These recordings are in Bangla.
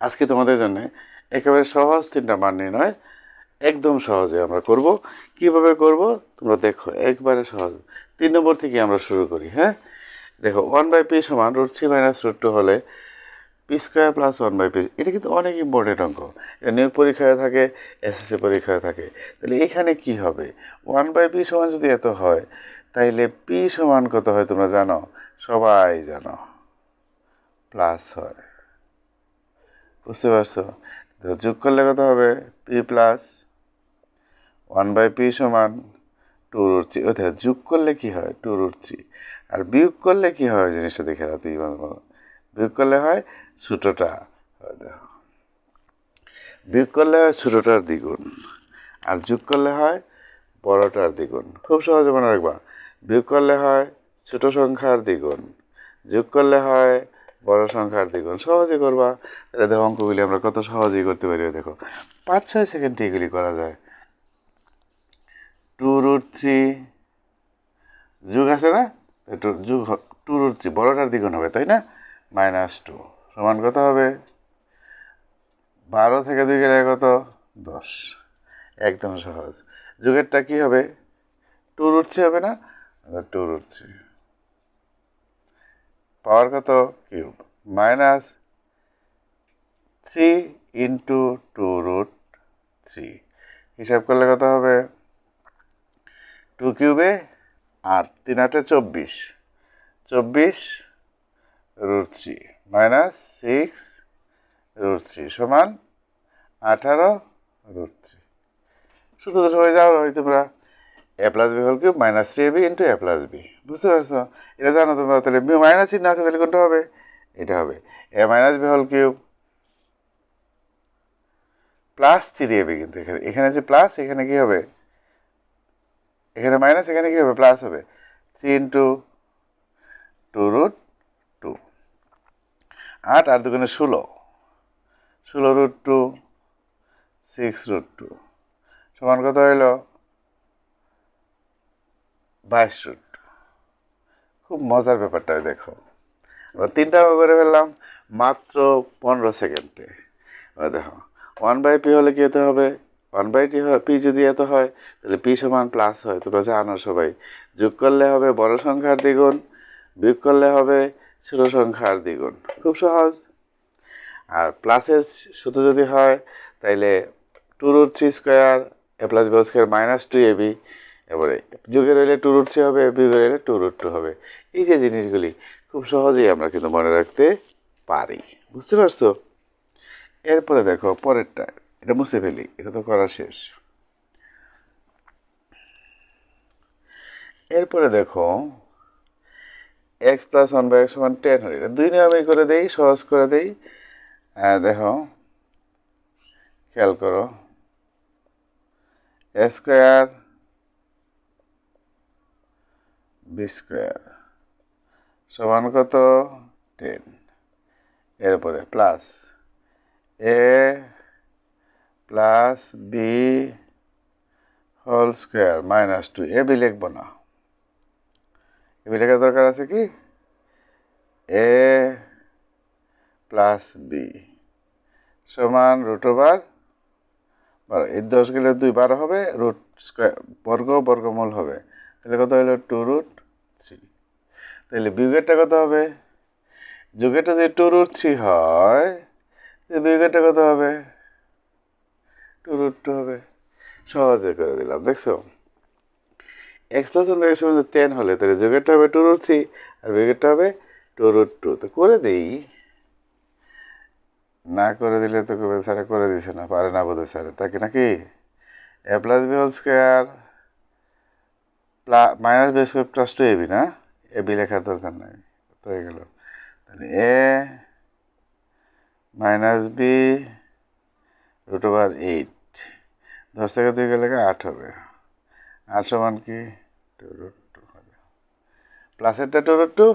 আজকে তোমাদের জন্য একেবারে সহজ তিনটা মান নির্ণয় একদম সহজে আমরা করব। কীভাবে করব? তোমরা দেখো, একবারে সহজ। তিন নম্বর থেকে আমরা শুরু করি হ্যাঁ? দেখো ওয়ান বাই পি সমান root three minus root two হলে P square plus one by P এটা কিন্তু অনেক ইম্পর্টেন্ট অঙ্ক। এটা নিয়োগ পরীক্ষায় থাকে এসএসসি পরীক্ষায় থাকে। তাহলে এখানে কি হবে? ওয়ান বাই পি সমান যদি এত হয়, তাইলে পি সমান কত হয় তোমরা জানো? সবাই জানো। প্লাস হয়। বুঝতে পারছ? তো যোগ করলে কত হবে? P plus one by P সমান টু রুট থ্রি দেখো, যোগ করলে কী হয়? টু রুট থ্রি আর বিয়োগ করলে কী হয় জিনিসটা দেখে রাখো তুই বিয়োগ করলে হয় ছোটোটা দেখো। বিয়োগ করলে হয় ছোটোটার দ্বিগুণ। আর যোগ করলে হয় বড়টার দ্বিগুণ। খুব সহজে মনে রাখবা। বিয়োগ করলে হয় ছোট সংখ্যার দ্বিগুণ। যোগ করলে হয় বড় সংখ্যার দ্বিগুণ সহজে করবা। তাহলে দেখো অঙ্কগুলি আমরা কত সহজেই করতে পারি দেখো। পাঁচ, ছয় সেকেন্ডে এগুলি করা যায়। টু রুট থ্রি যুগ আছে না? একটু যুগ টু রুট থ্রি বড়টার দ্বিগুণ হবে, তাই না? মাইনাস টু সমান কত হবে? বারো থেকে দুই গেলে কত? দশ। একদম সহজ। যুগেরটা কি হবে? টু রুট থ্রি হবে না? টু রুট থ্রি পাওয়ার কত? Cube. Minus three into two root three. হিসাব করলে কত হবে? টু কিউবে আট তিন আটে চব্বিশ। চব্বিশ root three minus six root three সমান আঠারো রুট থ্রি। শুধু সবাই যাও হয় তোমরা A plus B whole cube minus three B into A plus B বুঝতে পারছ? এটা জানো তোমরা, তাহলে বি মাইনাস চিহ্ন আছে, তাহলে কোনটা হবে? এটা হবে A minus B whole cube plus three AB কিন্তু এখানে। এখানে যে প্লাস এখানে কি হবে? এখানে মাইনাস এখানে কি হবে? প্লাস হবে। Three into two root two আট আর দুগুণে ষোলো। ষোলো root two six root two সমান কত হইল? বাইশ রুট খুব মজার ব্যাপারটা দেখো। আমরা তিনটা করে ফেললাম, মাত্র পনেরো সেকেন্ডে। দেখো ওয়ান বাই পি হলে কি হতে হবে? ওয়ান বাই টি হয় পি যদি এত হয়, তাহলে পি সমান প্লাস হয়। তোমরা জানো সবাই। যোগ করলে হবে বড় সংখ্যার দ্বিগুণ, বিয়োগ করলে হবে ছোট সংখ্যার দ্বিগুণ। খুব সহজ। আর প্লাসের শুধু যদি হয়, তাইলে two root three square A plus B square minus two A B এবারে যুগের হলে টু রুট থ্রি হবে বিয়োগের হলে টু রুট টু হবে। এই যে জিনিসগুলি খুব সহজেই আমরা কিন্তু মনে রাখতে পারি। বুঝতে পারছ? এরপরে দেখো পরেরটা, এটা মুছে ফেলি, এটা তো করা শেষ। এরপরে দেখো X plus one by X সমান টেন হলে, এটা দুই নিয়মেই করে দেই, সহজ করে দেই। দেখো, খেয়াল করো। স্কোয়ার বি স্কোয়ার সমান কত? টেন। এরপরে plus A plus B whole square minus two. A B লিখব না। এ লেখার দরকার আছে কি? এ প্লাস বি সমান রুট ওভার বারো। এই দশ গেলে দুই বারো হবে, রুট স্কোয়ার বর্গ, বর্গমূল হবে। তাহলে কত হলো টু রুট থ্রি। তাহলে বিয়োগেরটা কত হবে? যোগেরটা যদি টু রুট থ্রি হয় বিয়োগেরটা কত হবে? টু রুট টু হবে। সহজে করে দিলাম, দেখছ? X plus one X ten হলে, তাহলে যোগেরটা হবে টু রুট থ্রি আর বিয়োগেরটা হবে টু রুট টু। তো করে দিই। না করে দিলে তো স্যারে করে দিছে না, পারে না বোধহয় স্যারে তাকে নাকি? A plus B whole square plus minus B square plus two AB না? এ বি লেখার দরকার নাই, তো হয়ে গেল। তাহলে A minus B root over eight দশ থেকে দুই গেলে আট হবে। আট সমান কি? টু রুট টু হবে। প্লাসেরটা টু রুট টু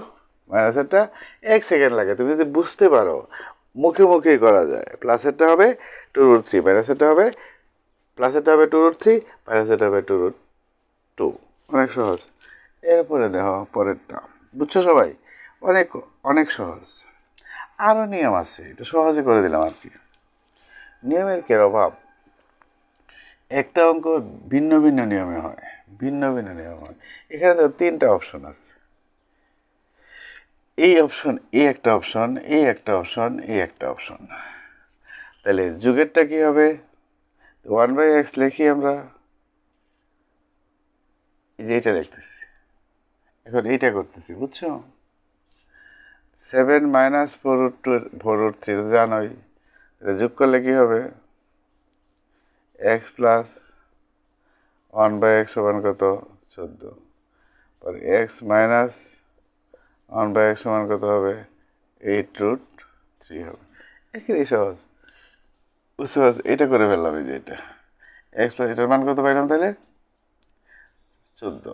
মাইনাসেরটা এক সেকেন্ড লাগে, তুমি যদি বুঝতে পারো, মুখে মুখেই করা যায়। প্লাসেরটা হবে টু রুট থ্রি মাইনাসেরটা হবে প্লাসেরটা হবে টু রুট থ্রি মাইনাসেরটা হবে টু রুট টু অনেক সহজ। এরপরে দেখো পরেরটা। বুঝছ সবাই? অনেক অনেক সহজ। আরও নিয়ম আছে এটা সহজে করে দিলাম আর কি। নিয়মের কের অভাব? একটা অঙ্ক ভিন্ন ভিন্ন নিয়মে হয়, ভিন্ন ভিন্ন নিয়ম হয়। এখানে তো তিনটা অপশন আছে। এই অপশন এই একটা অপশন এই একটা অপশন এই একটা অপশন তাহলে যুগেরটা কী হবে? ওয়ান বাই এক্স লিখি আমরা। এই যে এটা লিখতেছি এখন এইটা করতেছি, বুঝছ? Seven minus four root two four root three জানোই। এটা যোগ করলে কী হবে? X plus one by X সমান কত? চোদ্দ। পরে X minus one by X সমান কত হবে? এইট রুট থ্রি হবে। একেবারেই সহজ। বুঝতে পারছি এটা করে ফেললাম এই যে এটা। এক্স প্লাস এটার মান কত পাইলাম তাহলে? চোদ্দ।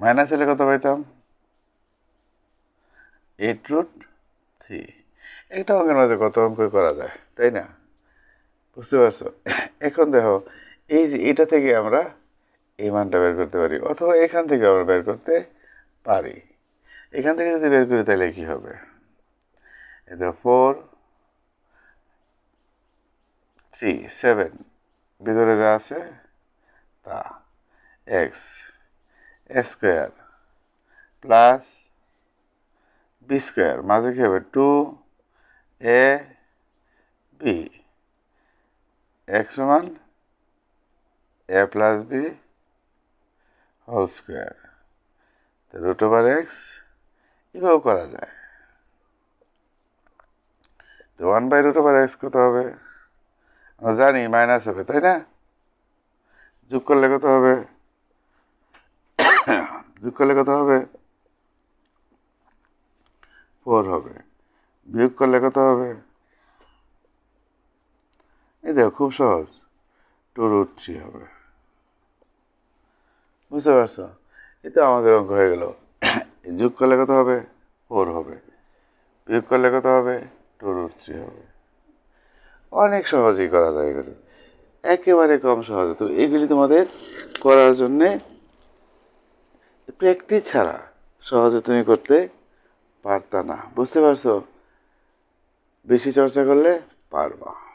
মাইনাস হলে কত পাইতাম? এইট রুট থ্রি একটা অঙ্কের মধ্যে কত অঙ্ক করা যায়, তাই না? বুঝতে পারছ? এখন দেখো, এই যে এটা থেকে আমরা এই মানটা বের করতে পারি, অথবা এখান থেকে আমরা বের করতে পারি। এখান থেকে যদি বের করি, তাহলে কী হবে? এটা ফোর থ্রি সেভেন ভিতরে যা আছে, তা। X square plus B square মাঝে কী হবে? টু এ বি এক্স সমান A plus B whole square root over X এভাবেও করা যায়। তো one by root over X কত হবে? আমরা জানি মাইনাস হবে, তাই না? যোগ করলে কত হবে? যোগ করলে কত হবে? ফোর হবে। বিয়োগ করলে কত হবে? এই দেখো, খুব সহজ। টু রুট থ্রি হবে। বুঝতে পারছ? তো আমাদের অঙ্ক হয়ে গেল। যোগ করলে কত হবে? ফোর হবে। বিয়োগ করলে কত হবে? টু রুট থ্রি হবে। অনেক সহজেই করা যায় এগুলো। একেবারে কম সহজে। তো এগুলি তোমাদের করার জন্যে প্র্যাকটিস ছাড়া সহজে তুমি করতে পারতা না। বুঝতে পারছ? বেশি চর্চা করলে পারবা।